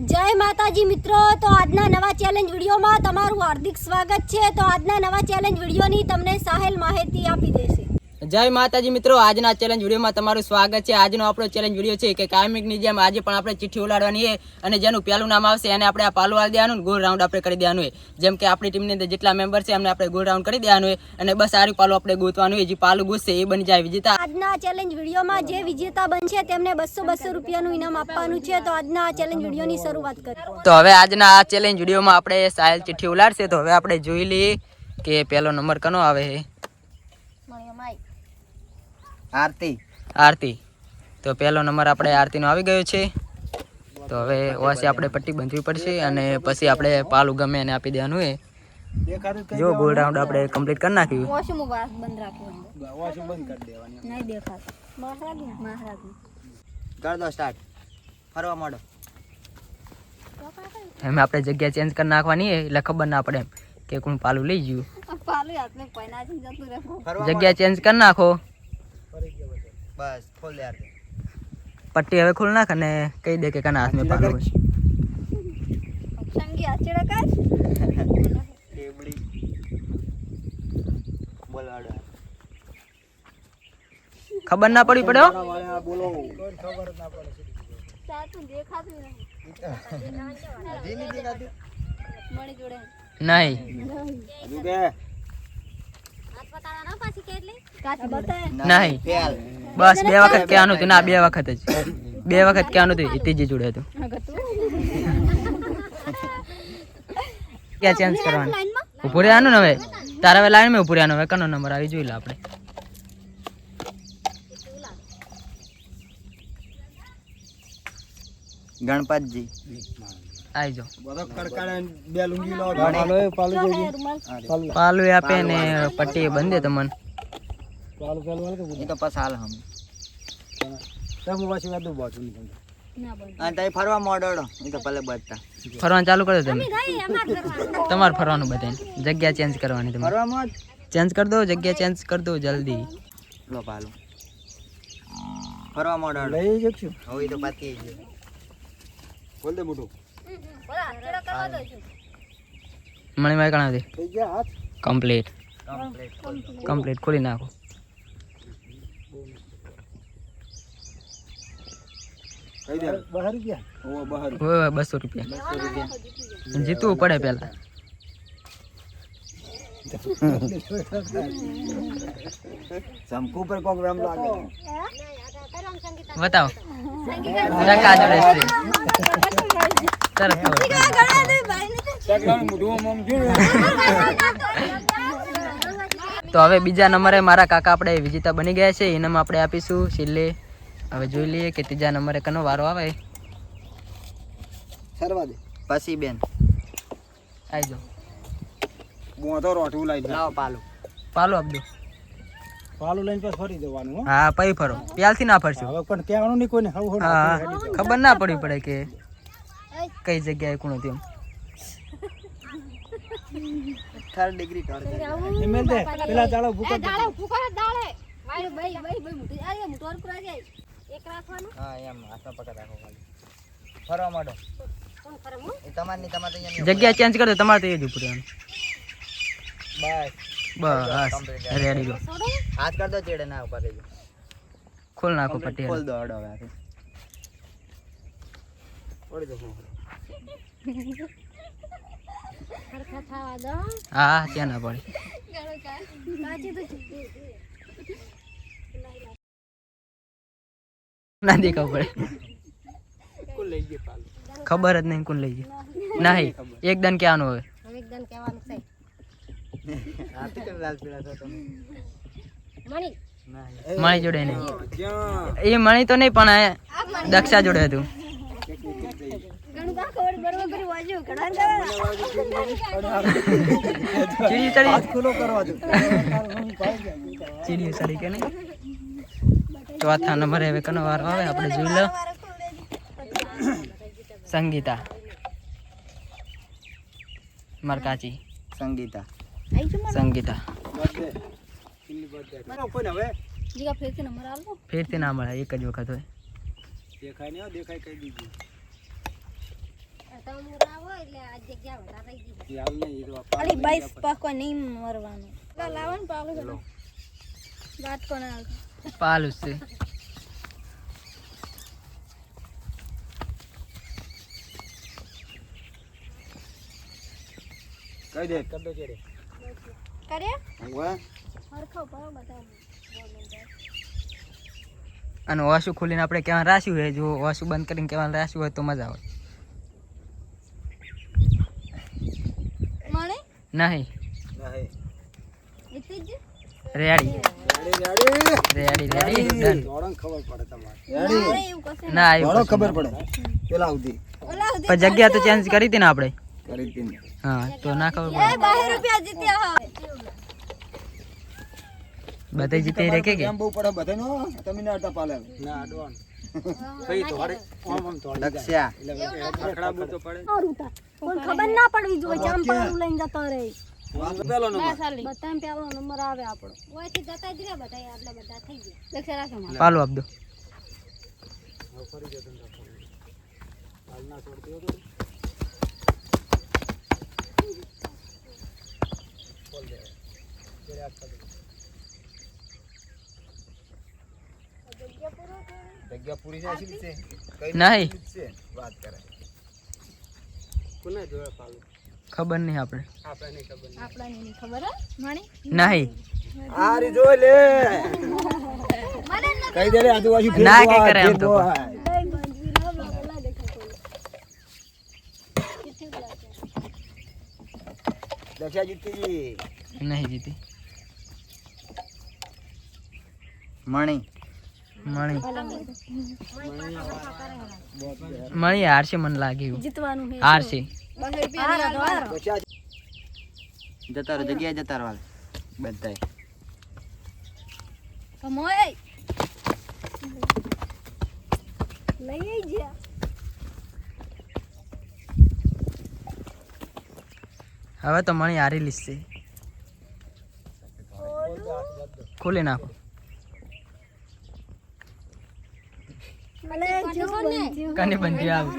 જય માતાજી મિત્રો, તો આજના નવા ચેલેન્જ વિડીયોમાં તમારું હાર્દિક સ્વાગત છે. તો આજના નવા ચેલેન્જ વિડીયોની તમને સાહેલ માહિતી આપી દેશે. જય માતાજી મિત્રો આજના ચેલેન્જ વિડીયોમાં તમારું સ્વાગત છે. આજનો આપણો ચેલેન્જ વીડિયો છે કે કાયમિકની જેમ આજે પણ આપણે ચિઠ્ઠી ઉલાડવાની છે અને જેનું પહેલું નામ આવશે એને આપણે આ પાલું આલી દેવાનું ગોળ રાઉન્ડ આપણે કરી દેવાનું હોય જેમ કે આપણી ટીમની અંદર જેટલા મેમ્બર છે એમને આપણે ગોળ રાઉન્ડ કરી દેવાનું હોય અને બસ સારું પાલું આપણે ગોતવાનું હોય જે પાલું ગુસશે એ બની જાય વિજેતા. આજના ચેલેન્જ વિડીયોમાં જે વિજેતા બનશે તેમને બસો બસો રૂપિયાનું ઇનામ આપવાનું છે. તો આજના આ ચેલેન્જ વિડીયોની શરૂઆત કરીએ તો હવે આજના આ ચેલેન્જ વિડીયોમાં આપણે સાયલ ચિઠ્ઠી ઉલાડશે. તો હવે આપણે જોઈ લઈએ કે પહેલો નંબર કનો આવે છે. આરતી. આરતી. તો પહેલો નંબર આપણે આરતીનો આવી ગયો છે. તો હવે ઓછી આપણે પટ્ટી બાંધવી પડશે અને પછી આપણે પાલું ગમે એને આપી દેવાનું એ. જો ગોલ રાઉન્ડ આપણે કમ્પ્લીટ કરી નાખ્યું. વોશરૂમ બંધ રાખ્યું વોશિંગ બંધ કરી દેવાની નહીં દેખાતું. મહારાજ કર દો સ્ટાર્ટ ફરવા માંડો. એમ આપણે જગ્યા ચેન્જ કરી નાખવાની હોય એટલે ખબર ના પડે એમ કે કોણ પાલું લઈ ગયું. જગ્યા ચેન્જ કરી નાખો. બસ ખોલ યાર પટ્ટી હવે ખોલ નાખ અને કહી દે કે કના હાથમાં હોય સંગી આચડા કર ટેબડી. બોલ ખબર ના પડી પડે હો. બોલો સાતું દેખાતું નહીં હજી નહીં દેખાતું જોડે. નહીં. કે? કાચી બતાય નહીં. બસ, બે વખત કહેવાનું હતું. ના, બે વખત જ. બે વખત કહેવાનું હતું. એ જોડે હતું. ક્યાં ચેન્જ કરવાનું? ઉભું રહેવાનું ને હવે? તારા હવે લાઈનમાં ઉભું રહેવાનું. હવે કનો નંબર આવી જોઈ લે આપણે. ગણપતજી. આવી જાઓ બે લુંગી લો પાલું આપે ને પટ્ટી બંધે તમને. એ તો પાછા હાલ હમ. ના બંધ. અને તઈ ફરવા માંડો એ તો ભલે બચતા. ફરવાનું ચાલુ કરો તમે. તમારે ફરવાનું બધાને. જગ્યા ચેન્જ કરવાની તમારે ફરવા ચેન્જ કરી દો જગ્યા ચેન્જ કરી દો જલ્દી. લો પાલુ. ફરવા માંડો લઈ જશું હવે તો બાકી બોલ દે મોટું. બોલા મારે કરવા દો કણા દે થઈ ગયા હાથ? કમ્પ્લીટ કમ્પ્લીટ કમ્પ્લીટ ખોલી નાખો. બસો રૂપિયા. જીતવું પડે પેલા. શંકુ પર કોક રમ લાગે. બતાવો. જોડે તો હવે બીજા નંબરે મારા કાકા આપણે વિજેતા બની ગયા છે. એનામાં આપણે આપીશું છેલ્લે. હવે જોઈ લઈએ કે ત્રીજા નંબરે કનો વારો આવે. પછી બેન. આવી જાઓ. મોતો રોઠું લઈ લાવો પાલું. પાલો આપજો. પાલું લઈને પાછું ફરી જવાનું હા. પછી ફરો. પ્યાલથી ના ફરશો. હવે પણ કહેવાનું નહીં કોઈને. હવે હું હા ખબર ના પડવી પડે કે કઈ જગ્યાએ કોણ તેમ? થર્ડ ડિગ્રી દે એમ દે પેલા દાળો ભૂકો દાળો ભૂકો દાળે ભાઈ ભાઈ ભાઈ ભાઈ મુટી આ મોટો વાર પુરા જાય. એક રાખવાનું. હા એમ હાથમાં પકડ રાખો ખાલી. ફરવા માંડો. કોણ ફરમો એ તમારે નહીં તમારે અહીંયા જગ્યા ચેન્જ કરી દો તમારે તો એ જ ઉપર રહેવાનું. બસ બસ રેડી ગો હાથ કર દો ચેડે ના ઉપર રહી ખોલ નાખો પટ્ટી ખોલ દો અડો હવે ઓડી દો હા, ત્યાં ના પડી. કાચી તો ના દેખાવ પડે. ખબર જ નહીં કોણ લઈ ગયું. નહીં એકદમ ક્યાંનું હવે હવે. એકદમ કહેવાનું છે હાથી કેમ લાલ પીળા થતો મણી મણી જોડે નહીં. એ મણી તો નહીં, પણ આ દક્ષા જોડે હતું. ચીડી ચડી કે નહીં? ચોથા નંબરે હવે કનો વારો આવે? આપણે જોઈ લો. સંગીતા. મરકાચી સંગીતા. સંગીતા. ફેરથી ના મળે એક જ વખત હોય. દેખાય નહીં દેખાય કઈ દીધું. અલી બાઈસ પાકો નહીં મરવાનું. લાવો ને પાલું વાત છે. કઈ દે કરડો ચેડે. કરે. વાહ હરખો પાડો બધા અને વાસુ ખોલીને આપણે કેવા રાશ્યું હોય જો વાસુ બંધ કરીને કેવા રાશ્યું હોય તો મજા આવે મળે નહીં. નહીં એટલે જ? Ready ready ready ready ready done ધોરણ ખબર પડે તમારે. રેડી મારે એવું કશે ના આવ્યું ખબર પડે. પેલા સુધી. પણ જગ્યા તો ચેન્જ કરી હતી ને આપણે? કરી દીધી ને. હા તો ના ખબર પડે. રૂપિયા જીત્યા હવે. બધા જીતે રે કે? બહુ પડે બધા તમે ના પાલે. ના અડવાન કઈ તો વારે આમ આમ તો લક્ષ્યા. એટલે બુ તો પડે. સારું તા પણ ખબર ના પડવી જોઈએ જામ પાલું લઈને જતો રહે. પેલો નંબર. બધા પેલો નંબર આવે આપણો. ઓયથી જતા જ રે બધા આટલા બધા થઈ ગયા. લક્ષ્ય રાખો પાલો આપ દો. હાલ ના છોડતી હોય તો. જગ્યા પૂરી છે છે? કઈ નહીં. વાત કરે. કોને જોડે પાલું? ખબર નહીં આપણે. આપણે નહીં ખબર નહીં. આપણા ની ખબર હે? નહીં. આરી જોઈ લે. કઈ દે આજુબાજુ ના કે કરે આમ તો. જીતતી નહીં જીતી. મણી. મણી મણી હારશે મને લાગે જીતવાનું હારશે. જતા રહો જગ્યાએ જતા રહો બધાય. કમોય લઈ ગયા હવે તો મણી હારી લીધશે ખોલી નાખો અને જો બંધ્યું. કને બંધી આવે.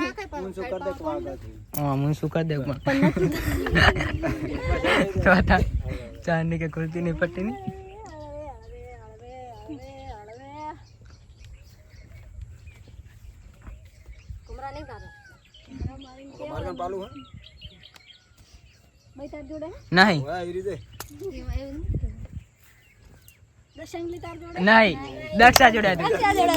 હા હું શું કરી દે પણ? ચાંદની કે કુર્તી ની પટ્ટી ની. નહીં તારા? કમરા મારીને કેવા? મારકન પાલું હે ભાઈ તાર જોડે હે? નહીં દક્ષા જોડે દક્ષા જોડે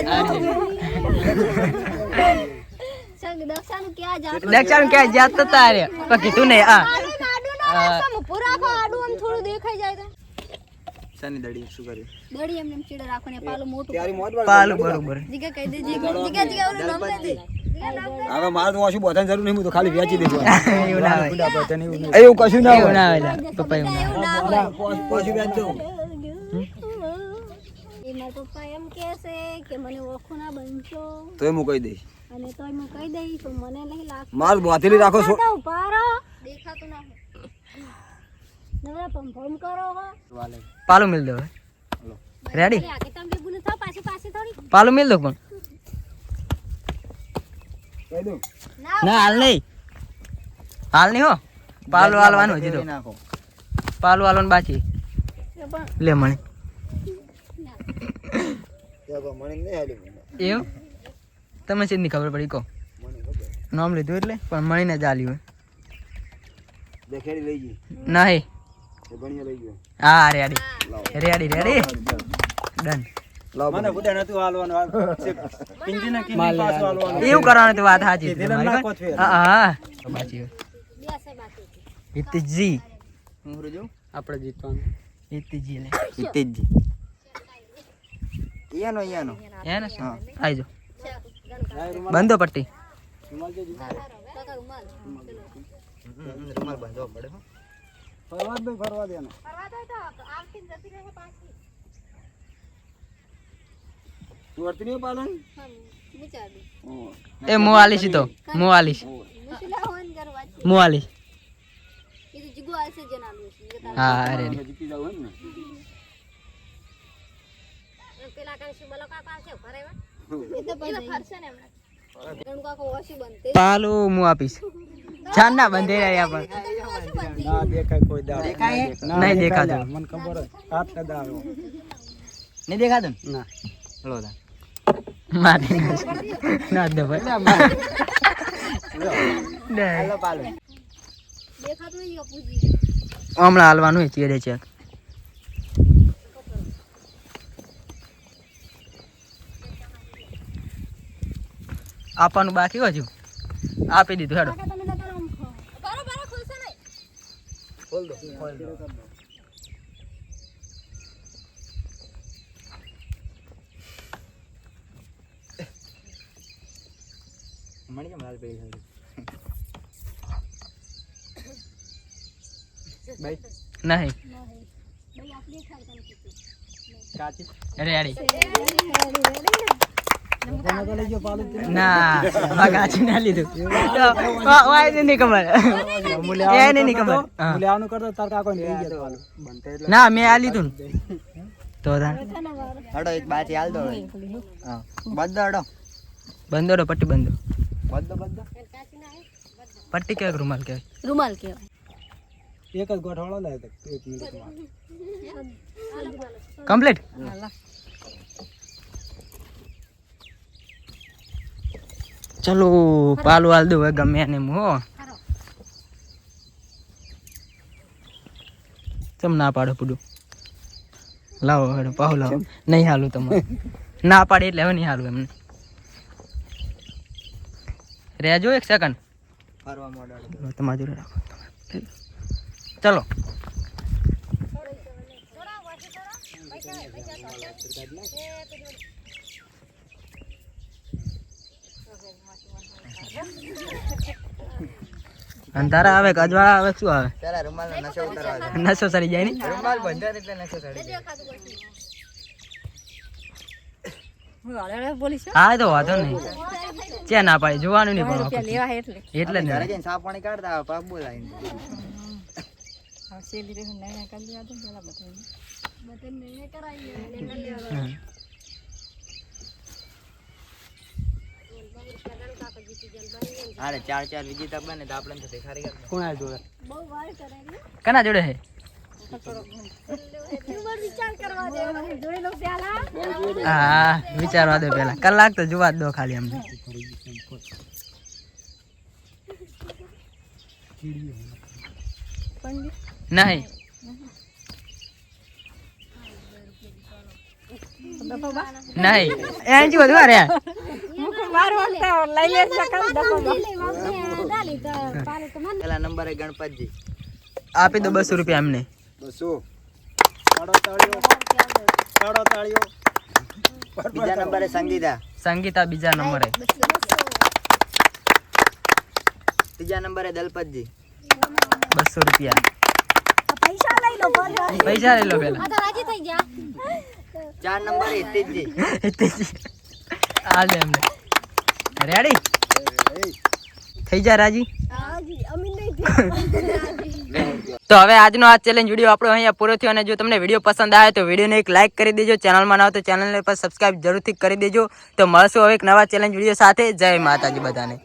દક્ષાનું ક્યાં જાત તારે. પણ કીધું નહીં આ આડું આડું ના રાખો, આમ પૂરા આખો આડું આમ થોડું દેખાઈ જાય શાની દડી શું કર્યું? દડી એમને એમ ચીડે રાખો ને પાલું મોટું તારી મોજ પાલું બરોબર. જીગા કહી દે જીગા જીગા જીગા ઓલું નામ દે જીગા નામ કહી હવે મારે તો બધાને જરૂર નહીં હું તો ખાલી વેચી દઈશું એવું ના હોય. એવું કશું ના હોય. ના હોય પપ્પા એવું ના હોય પાછું વેચ દઉં એ મારા પપ્પા એમ કે છે કે મને ઓખો ના બનશો તો હું કહી દઈશ અને તોય હું કહી દઈશ પણ મને નહીં લાગતું માર બોથેલી રાખો છો પારો દેખાતું ના હોય નવરા પંપમ કરો હો પાલું મિલ દો રેડી આગે તમે ભૂલ થાવ પાછી પાછી થોડી પાલું મિલ દો પણ કહી ના હાલ નહીં હાલ નહીં હો પાલું હાલવાનું હજી તો નાખો પાલું હાલવાનું બાકી લે મને એવું? તમે સીધી ખબર પડી? કહો. નામ લીધું એટલે? પણ મણીને જ આલ્યું દેખેડી લઈ ગઈ. નહીં. એ ગણીએ લઈ ગયો. હા રેડી. Ready ready. ડન. એવું કરવાનું વાત સાચી. હા આપણે જીતવાનું. હિતજી લે હિતેશજી ઈયાનો ઈયાનો હે. આવજો બંધો પટ્ટી રૂમાલ રૂમાલ પડે ફરવા દો પાલન એ મો આલીશ. તો મો આલીશ મો હા રેડી જીતી જાવ એમ ને. તાર પેલા કાંઈ કાકા એ તો પછી ફરશે ને પાલું હું આપીશ. ચાર ના બંધે રહ્યા પણ. ના દેખાય કોઈ દાડો. દેખાય? નહીં દેખાતો. મને ખબર જ. હાથ કદાડો નહીં દેખાતો ને? ના. લો દા મારે ના દે ભાઈ નહીં. હાલો પાલો. દેખાતું નહીં અપુજી. હમણાં હાલવાનું ચેડે ચેક આપવાનું બાકી હજુ આપી દીધું હેડો. મળી કેમ પડી ભાઈ નહીં. કાચી. રેડી? ના બગાચી ના, ને. મેં આ લીધું તો હડો એક બાચી હાલ દો અડો હડો બંધો રો પટ્ટી બંધો બધો બધો પટ્ટી કેવાય રૂમાલ કેવાય રૂમાલ કેવાય એક જ ગોઠવાળો લાય એક મિનિટ કમ્પ્લીટ ચલો, પાલું હાલ દઉં હવે ગમે એને હું. તમે ના પાડો પૂડું. લાવો હેડો, પાહુ લાવો. નહીં હાલું તમારે. ના પાડે એટલે હવે નહીં હાલું એમને. રેજો એક સેકન્ડ તમારા જોડે રાખો ચલો. અંધારા આવે કજવાળા આવે શું આવે? પેલા રૂમાલનો નશો ઉતારવા. નસો સરી જાય ને? રૂમાલ એટલે નશો હા તો વાંધો નહીં. ચે ના પાડી? જોવાનું નહીં પણ એટલે. ને. જઈને સાફ પાણી કાઢતા આવે, પાપ બોલાવીને. હમ. હારે ચાર ચાર વિજેતા બને તો આપણે તો ભિખારી કરી દે. કોણ આ જોડે? કના જોડે હે? હા વિચારવા દો પેલા કલાક તો જોવા દો ખાલી અમને નહીં. નહીં. એમ બધું અરે પેલા નંબરે ગણપતજી આપી દો બસો રૂપિયા એમને બસો બીજા નંબરે સંગીતા સંગીતા બીજા નંબરે ત્રીજા નંબરે દલપતજી બસો રૂપિયા પૈસા લઈ લો પૈસા લઈ લો પેલા આ ચાર નંબરે હિતેશજી હાલ દે એમને રેડી થઈ જા, રાજી. તો હવે આજનો આ ચેલેન્જ વીડિયો આપણો અહીંયા પૂરો થયો અને જો તમને વીડિયો પસંદ આવે તો વિડીયોને એક લાઇક કરી દેજો. ચેનલમાં ના તો ચેનલને પર સબસ્ક્રાઇબ જરૂરથી કરી દેજો. તો મળશું હવે એક નવા ચેલેન્જ વીડિયો સાથે. જય માતાજી બધાને.